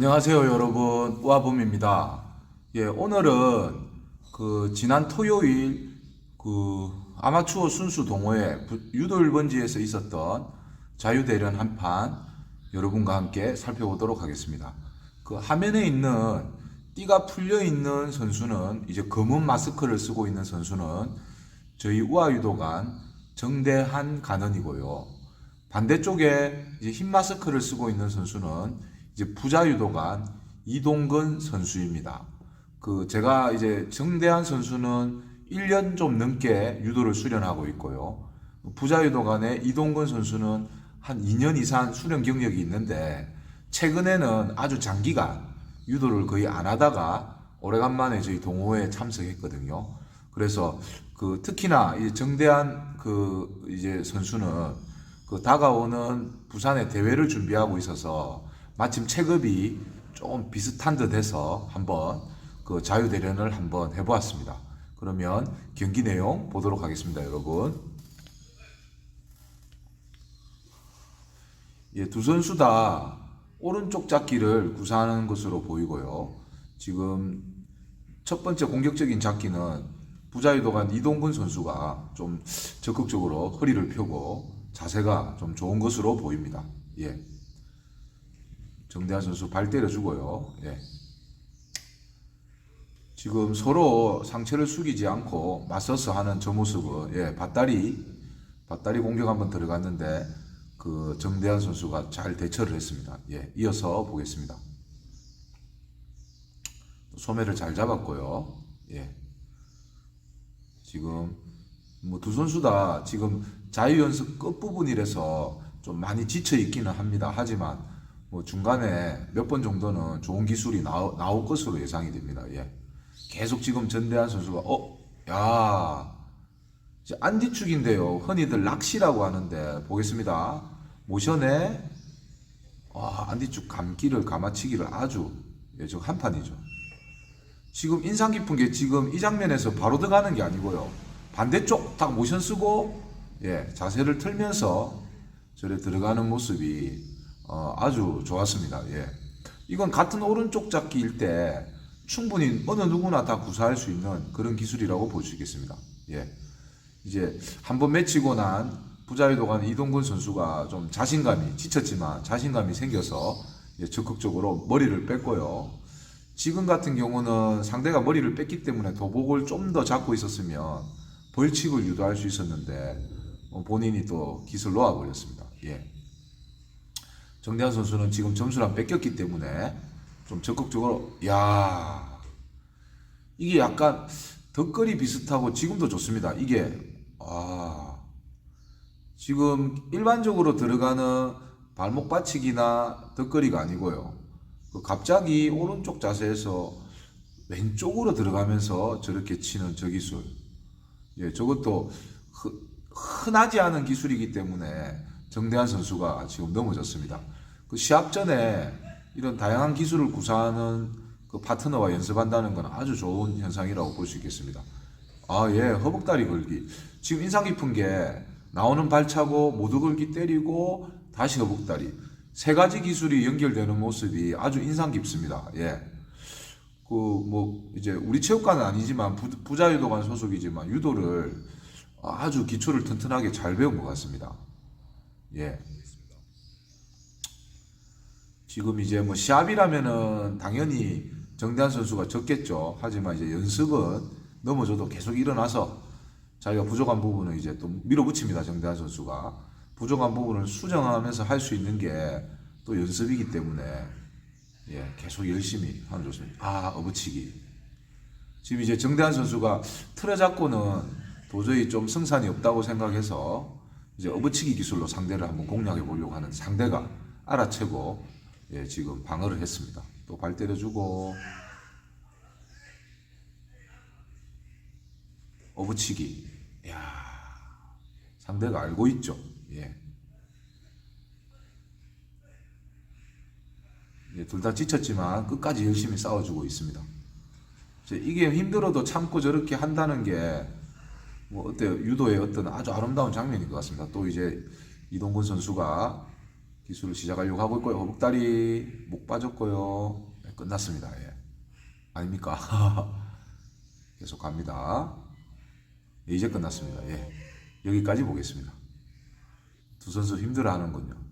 안녕하세요, 여러분. 우아범입니다. 예, 오늘은 그 지난 토요일 그 아마추어 순수 동호회 부- 유도 1번지에서 있었던 자유대련 한 판 여러분과 함께 살펴보도록 하겠습니다. 그 화면에 있는 띠가 풀려 있는 선수는 이제 검은 마스크를 쓰고 있는 선수는 저희 우아유도관 정대한 간원이고요. 반대쪽에 이제 흰 마스크를 쓰고 있는 선수는 이제 부자 유도관 이동근 선수입니다. 그 제가 이제 정대한 선수는 1년 좀 넘게 유도를 수련하고 있고요. 부자 유도관의 이동근 선수는 한 2년 이상 수련 경력이 있는데 최근에는 아주 장기간 유도를 거의 안 하다가 오래간만에 저희 동호회에 참석했거든요. 그래서 그 특히나 이 정대한 그 이제 선수는 그 다가오는 부산의 대회를 준비하고 있어서 마침 체급이 좀 비슷한 듯 해서 한번 그 자유 대련을 한번 해보았습니다. 그러면 경기 내용 보도록 하겠습니다, 여러분. 예, 두 선수 다 오른쪽 잡기를 구사하는 것으로 보이고요. 지금 첫 번째 공격적인 잡기는 부자유도관 이동근 선수가 좀 적극적으로 허리를 펴고 자세가 좀 좋은 것으로 보입니다. 예. 정대한 선수 발 때려주고요. 예. 지금 서로 상체를 숙이지 않고 맞서서 하는 저 모습은 예, 밧다리 밧다리 공격 한번 들어갔는데 그 정대한 선수가 잘 대처를 했습니다. 예, 이어서 보겠습니다. 소매를 잘 잡았고요. 예. 지금 뭐 두 선수 다 지금 자유 연습 끝 부분이라서 좀 많이 지쳐 있기는 합니다. 하지만 뭐 중간에 몇 번 정도는 좋은 기술이 나오, 나올 것으로 예상이 됩니다. 예. 계속 지금 전대한 선수가 어, 야, 이제 안디축인데요. 흔히들 낚시라고 하는데 보겠습니다. 모션에 와, 안디축 감기를 감아치기를 아주 예, 저 한판이죠. 지금 인상 깊은 게 지금 이 장면에서 바로 들어가는 게 아니고요. 반대쪽 딱 모션 쓰고 예, 자세를 틀면서 저래 들어가는 모습이 어, 아주 좋았습니다. 예. 이건 같은 오른쪽 잡기일 때 충분히 어느 누구나 다 구사할 수 있는 그런 기술이라고 볼 수 있겠습니다. 예. 이제 한 번 맺히고 난 부자유도관 이동근 선수가 좀 자신감이 지쳤지만 자신감이 생겨서 이제 적극적으로 머리를 뺐고요. 지금 같은 경우는 상대가 머리를 뺐기 때문에 도복을 좀 더 잡고 있었으면 벌칙을 유도할 수 있었는데 어, 본인이 또 기술 놓아버렸습니다. 예. 정대한 선수는 지금 점수를 안 뺏겼기 때문에 좀 적극적으로 야 이게 약간 덧거리 비슷하고 지금도 좋습니다. 이게 아 지금 일반적으로 들어가는 발목 받치기나 덧거리가 아니고요. 그 갑자기 오른쪽 자세에서 왼쪽으로 들어가면서 저렇게 치는 저 기술. 예, 저것도 흔- 흔하지 않은 기술이기 때문에 정대한 선수가 지금 넘어졌습니다. 그 시합 전에 이런 다양한 기술을 구사하는 그 파트너와 연습한다는 건 아주 좋은 현상이라고 볼 수 있겠습니다. 아, 예, 허벅다리 걸기. 지금 인상 깊은 게 나오는 발차고 모두 걸기 때리고 다시 허벅다리. 세 가지 기술이 연결되는 모습이 아주 인상 깊습니다. 예. 그 뭐 이제 우리 체육관은 아니지만 부, 부자유도관 소속이지만 유도를 아주 기초를 튼튼하게 잘 배운 것 같습니다. 예. 지금 이제 뭐 시합이라면은 당연히 정대한 선수가 적겠죠. 하지만 이제 연습은 넘어져도 계속 일어나서 자기가 부족한 부분을 이제 또 밀어붙입니다. 정대한 선수가 부족한 부분을 수정하면서 할 수 있는 게 또 연습이기 때문에 예, 계속 열심히 하면 좋습니다. 아, 어부치기. 지금 이제 정대한 선수가 틀어 잡고는 도저히 좀 승산이 없다고 생각해서 이제 어부치기 기술로 상대를 한번 공략해 보려고 하는 상대가 알아채고 예, 지금 방어를 했습니다. 또 발 때려주고 어부치기. 야 상대가 알고 있죠. 예. 예, 둘 다 지쳤지만 끝까지 열심히 싸워주고 있습니다. 이게 힘들어도 참고 저렇게 한다는 게 뭐 어때요? 유도의 어떤 아주 아름다운 장면인 것 같습니다. 또 이제 이동근 선수가 기술을 시작하려고 하고 있고요. 허벅다리 목 빠졌고요. 네, 끝났습니다. 예. 아닙니까? 계속 갑니다. 예, 이제 끝났습니다. 예. 여기까지 보겠습니다. 두 선수 힘들어하는군요.